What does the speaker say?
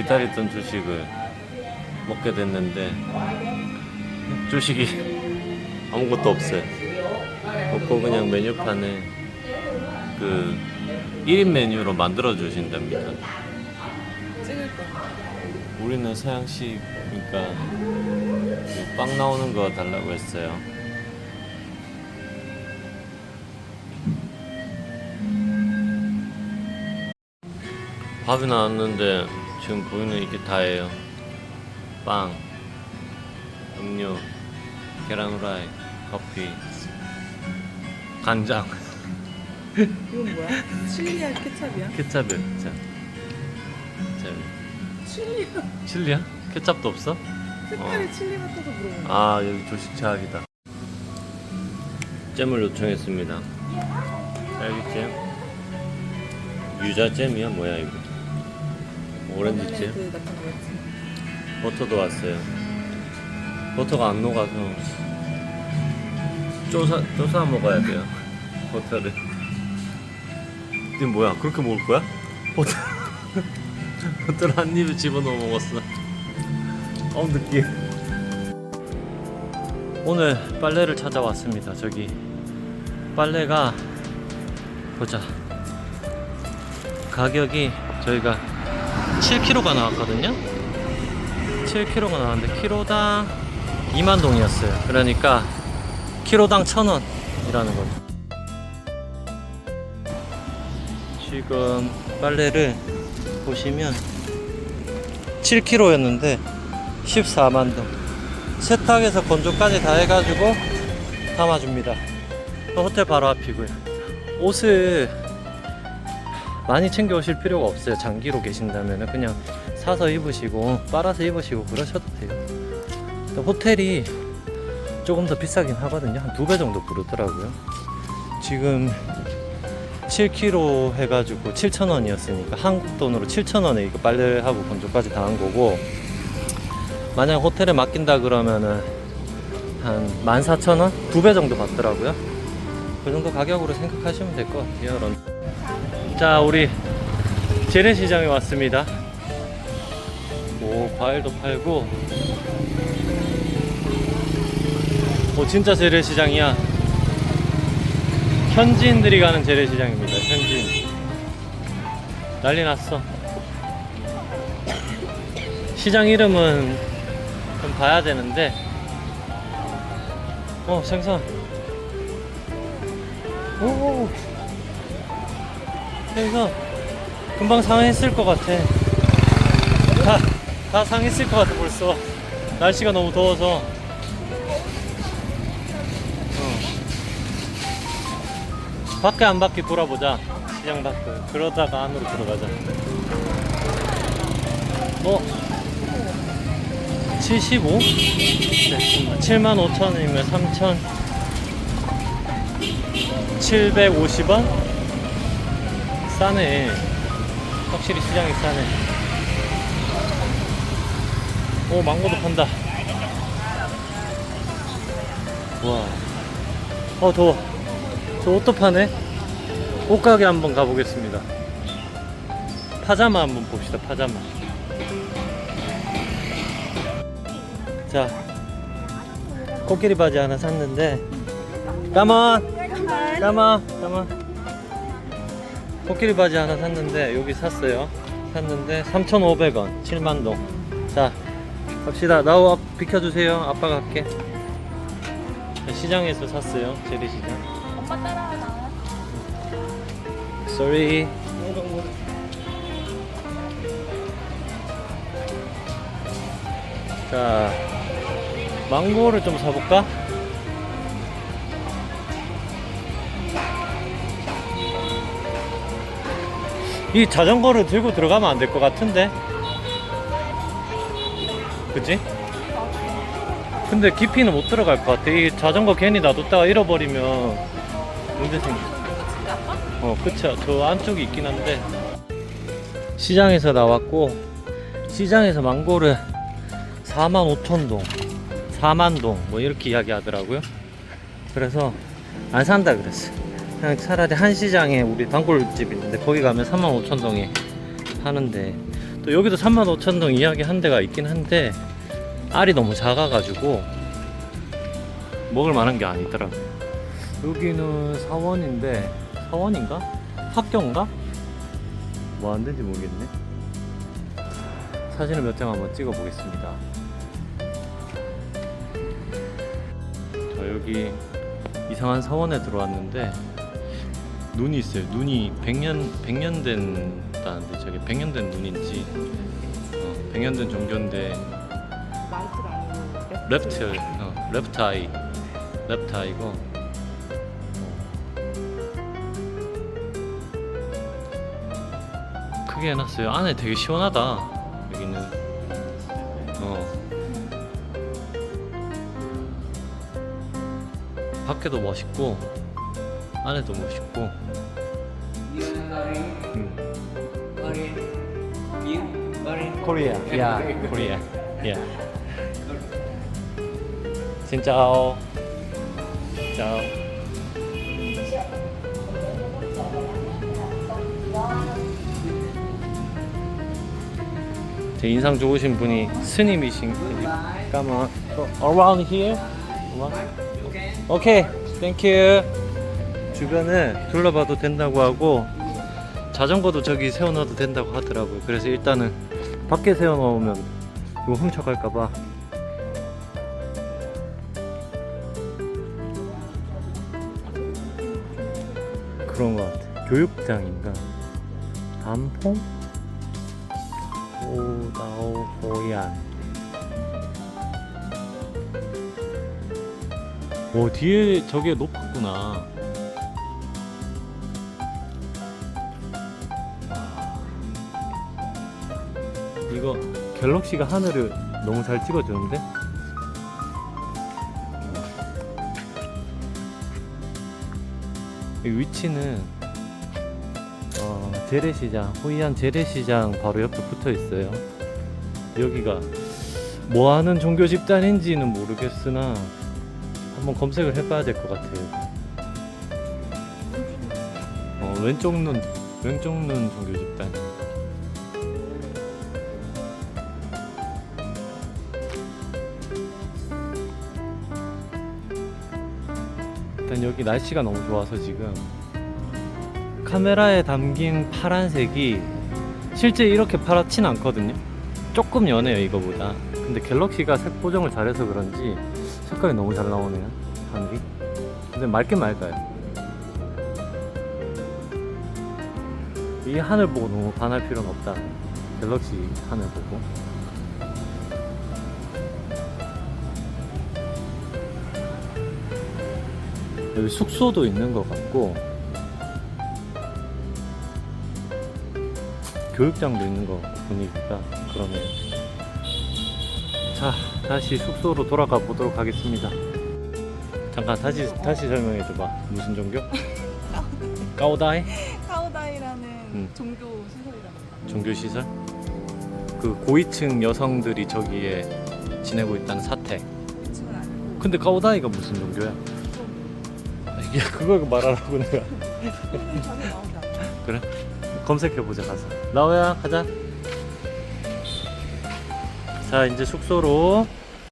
기다리던 주식을 먹게 됐는데 주식이 아무것도 없어요. 없고 그냥 메뉴판에 그 1인 메뉴로 만들어 주신답니다. 우리는 서양식이니까 그빵 나오는 거 달라고 했어요. 밥이 나왔는데 지금 보이는 이게 다예요. 빵, 음료, 계란 후라이, 커피, 간장, 이건 뭐야? 칠리야 케찹이야? 케찹이요, 케찹. 자, 칠리야. 칠리야? 케찹도 없어? 색깔이 칠리 같아서 물어본 거야. 아 여기 조식 제학이다 잼을 요청했습니다 딸기잼 유자잼이야 뭐야 이거 오렌지잼 그 같은 거였지. 버터도 왔어요. 버터가 안 녹아서 쪼사 쪼사 먹어야 돼요. 버터를. 이게 뭐야? 그렇게 먹을 거야? 버터. 버터를 한 입에 집어넣어 먹었어. 어 느끼해 오늘 빨래를 찾아왔습니다. 저기 빨래가 보자. 가격이 저희가 7kg가 나왔거든요. 7kg가 나왔는데 키로당 2만 동이었어요. 그러니까 키로당 1,000원 이라는 거죠. 지금 빨래를 보시면 7kg였는데 14만 동. 세탁에서 건조까지 다 해가지고 담아줍니다. 또 호텔 바로 앞이고요. 옷을 많이 챙겨 오실 필요가 없어요. 장기로 계신다면 그냥 사서 입으시고 빨아서 입으시고 그러셔도 돼요. 또 호텔이 조금 더 비싸긴 하거든요. 한 두 배 정도 부르더라고요. 지금 7kg 해가지고 7,000원이었으니까 한국 돈으로 7,000원에 이거 빨래하고 건조까지 다 한 거고 만약 호텔에 맡긴다 그러면은 한 14,000원? 두 배 정도 받더라고요 그 정도 가격으로 생각하시면 될 것 같아요 여러분. 자 우리 재래시장에 왔습니다. 오 과일도 팔고. 오 진짜 재래시장이야. 현지인들이 가는 재래시장입니다 현지인. 난리 났어. 시장 이름은 좀 봐야 되는데. 어 생선 생선 금방 상했을 것 같아 다, 다 상했을 것 같아 벌써 날씨가 너무 더워서 어. 밖에 안 밖에 돌아보자 시장 밖에 그러다가 안으로 들어가자 어? 75? 네, 7만 5천 원이면 3천 750원? 싸네. 확실히 시장이 싸네. 오 망고도 판다. 와. 어 더워. 저 옷도 파네. 옷가게 한번 가보겠습니다. 파자마 한번 봅시다 파자마. 자 코끼리 바지 하나 샀는데. 까만 까만 까만 코끼리 바지 하나 샀는데 여기 샀어요. 샀는데 3,500원 7만동. 자 갑시다. 나우 앞 비켜주세요. 아빠가 갈게. 자, 시장에서 샀어요 재래시장. 엄마 따라와 나와. sorry. 자 망고를 좀 사볼까? 이 자전거를 들고 들어가면 안 될 것 같은데? 그치? 근데 깊이는 못 들어갈 것 같아. 이 자전거 괜히 놔뒀다가 잃어버리면 문제 생겨. 어 그쵸. 저 안쪽에 있긴 한데. 시장에서 나왔고 시장에서 망고를 45,000동 4만 동 뭐 이렇게 이야기 하더라고요. 그래서 안 산다 그랬어 그냥 차라리 한시장에 우리 단골집 있는데 거기 가면 35,000동에 파는데 또 여기도 35,000동 이야기 한 데가 있긴 한데 알이 너무 작아가지고 먹을 만한 게 아니더라고요. 여기는 사원인데 사원인가? 학교인가? 뭐안 된지 모르겠네. 사진을 몇 장 한번 찍어 보겠습니다. 자 여기 이상한 사원에 들어왔는데 눈이 있어요. 눈이 100년 100년 된다는데 저게 100년 된 눈인지 어, 100년 된 종교인데 라이트가 아니고 레프트 어, 레프트 아이 레프트 아이고 어. 크게 해놨어요. 안에 되게 시원하다. 여기는 어 밖에도 멋있고 안에도 멋있고 음. 코리아 야 코리아 야 Xin chào. chào. 제 인상 좋으신 분이 스님이신 까만 around here. 오케이, 땡큐. 주변에 둘러봐도 된다고 하고 자전거도 저기 세워놔도 된다고 하더라고요. 그래서 일단은 밖에 세워놓으면 이거 훔쳐갈까봐 그런 것 같아. 교육장인가? 담퐁? 오다오 호얀. 오 뒤에 저게 높았구나. 이거 갤럭시가 하늘을 너무 잘 찍어주는데? 이 위치는 어, 재래시장, 호이안 재래시장 바로 옆에 붙어 있어요. 여기가 뭐 하는 종교 집단인지는 모르겠으나 한번 검색을 해봐야 될 것 같아요. 어, 왼쪽 눈, 왼쪽 눈 종교 집단. 일단 여기 날씨가 너무 좋아서 지금 카메라에 담긴 파란색이 실제 이렇게 파랗진 않거든요. 조금 연해요 이거보다. 근데 갤럭시가 색 보정을 잘해서 그런지 색깔이 너무 잘 나오네요. 하늘이. 근데 맑긴 맑아요. 이 하늘 보고 너무 반할 필요는 없다. 갤럭시 하늘 보고. 여기 숙소도 있는 것 같고 교육장도 있는 것 같고 분위기가 그러네요 자 다시 숙소로 돌아가 보도록 하겠습니다 잠깐 다시 다시 설명해 줘봐 무슨 종교? 까오다이? 카우다이라는 음. 종교 시설이라는 종교 시설? 그 고위층 여성들이 저기에 지내고 있다는 사태 근데 까오다이가 무슨 종교야? 야 그걸 말하라고 내가. 그래? 검색해보자 가서 나오야 가자 자 이제 숙소로